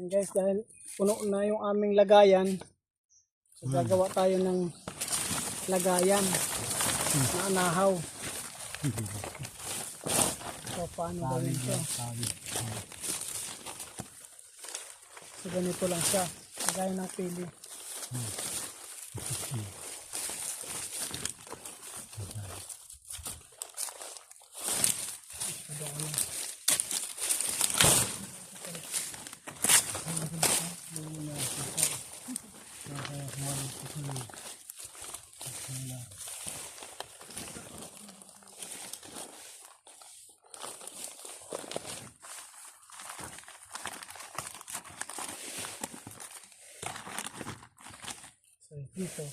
And guys, dahil puno na yung aming lagayan, so gagawa tayo ng lagayan na anahaw. So, paano gawin ito? So, ganito lang siya. Lagayan ng pili. Masyado ano. So, dito.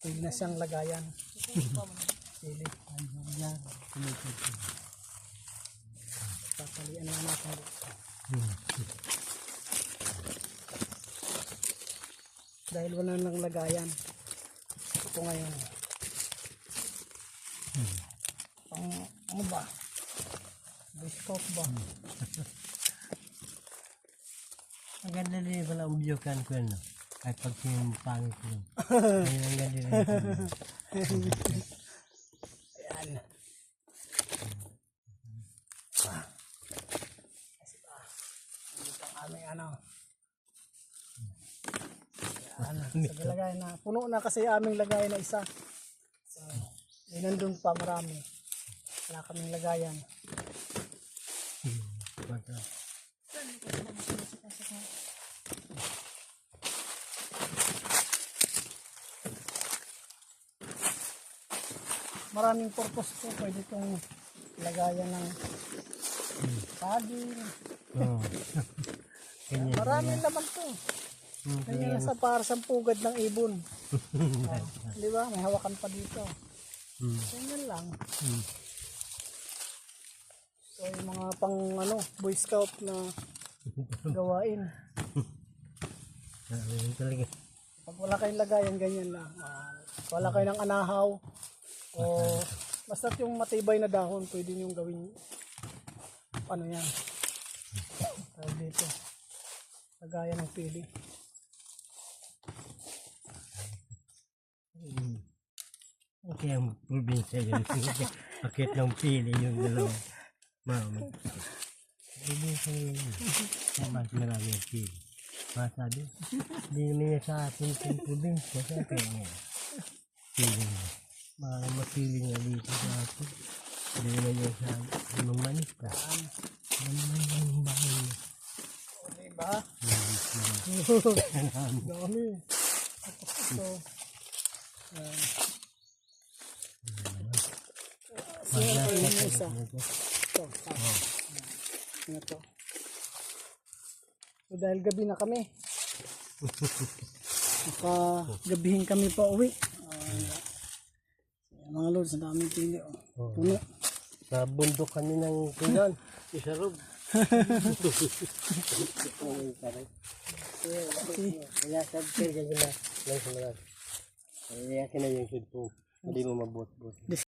Pwede na siyang lagayan. Sili. Ayan. Tatalian na natin Dahil wala nang lagayan. Ito ngayon. Pang, ano ba? Biskop ba? Ang ganda din pala ang video kan ko no. Kahit pag pangit ko. Ayun ang ganda rin. Ayan. Ah. Dito ang aming ano. Ayan. Sa lagay na. Puno na kasi aming lagay na isa. So, yun nandun pa marami. Wala kaming lagayan. Baka. Maraming purpose po. Pwede itong lagayan ng saging. Oo. Ganyan. Maraming laman to. Hmm, Ganyan sa para sa pugad ng ibon. Oh, di ba? May hawakan pa dito. Hmm. Ganyan lang. Hmm. So yung mga pang ano, Boy Scout na gawain. Ayun talaga. Pag wala kayong lagayan, ganyan lang. Ah, wala kayo ng anahaw o basta yung matibay na dahon, pwede nyo gawin ano yan. Tawag dito. Lagayan ng pili. Okay ang probinsya yun. Pakit ng pili yung dalawa. Mama. Probinsya yun. Mas marami ang pili. Masabi, hindi naman niya sa atin yung probinsya. Siyempre nga. Pili niya. Mga mapili niya dito sa atin. Hindi naman niya sa anong manita. Ano naman yung bahay niya. O, diba? Ano? Dami. Tapos ito. Ayan. So, ayun yung isa. Ito. ah. Ano to? So, dahil gabi na kami. Nakagabihin kami pa uwi. Uh, mga lods, ang daming pili. Oh. Puno. Sa bundok kami ng kuyan. Isa rob. Kaya sabi kayo ganyan na lang sa mga. Kaya kina yung sudpo. Hindi mo mabot-bot.